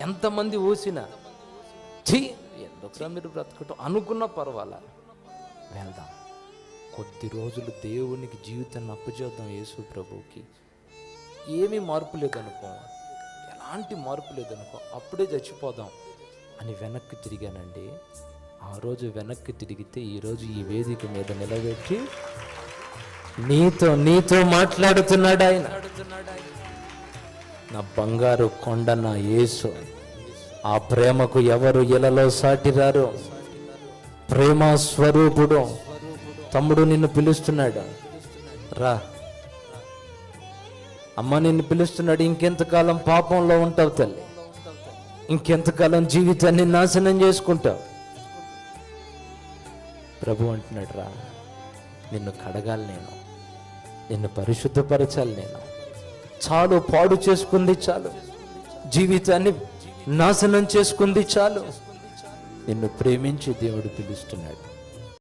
ఎంతమంది ఊసినా ఛీ ఒకసారి మీరు బ్రతకటం అనుకున్న పర్వాలా? వెళ్దాం. కొద్ది రోజులు దేవునికి జీవితాన్ని అప్పచేద్దాం యేసు ప్రభుకి ఏమీ మార్పు లేదనుకో ఎలాంటి మార్పు లేదనుకో అప్పుడే చచ్చిపోదాం అని వెనక్కి తిరిగానండి. ఆ రోజు వెనక్కి తిరిగితే ఈరోజు ఈ వేదిక మీద నిలబెట్టి నీతో నీతో మాట్లాడుతున్నాడు ఆయన నా బంగారు కొండ నా యేసు. ఆ ప్రేమకు ఎవరు ఇలలో సాటిరారు? ప్రేమ స్వరూపుడు. తమ్ముడు నిన్ను పిలుస్తున్నాడు. రా. అమ్మ నిన్ను పిలుస్తున్నాడు. ఇంకెంతకాలం పాపంలో ఉంటావు తల్లి? ఇంకెంతకాలం జీవితాన్ని నాశనం చేసుకుంటావు? ప్రభు అంటున్నాడు రా. నిన్ను కడగాలి నేను. నిన్ను పరిశుద్ధపరచాలి నేను. చాలు పాడు చేసుకుంది చాలు. జీవితాన్ని నాశనం చేసుకుంది చాలు. నిన్ను ప్రేమించి దేవుడు పిలుస్తున్నాడు.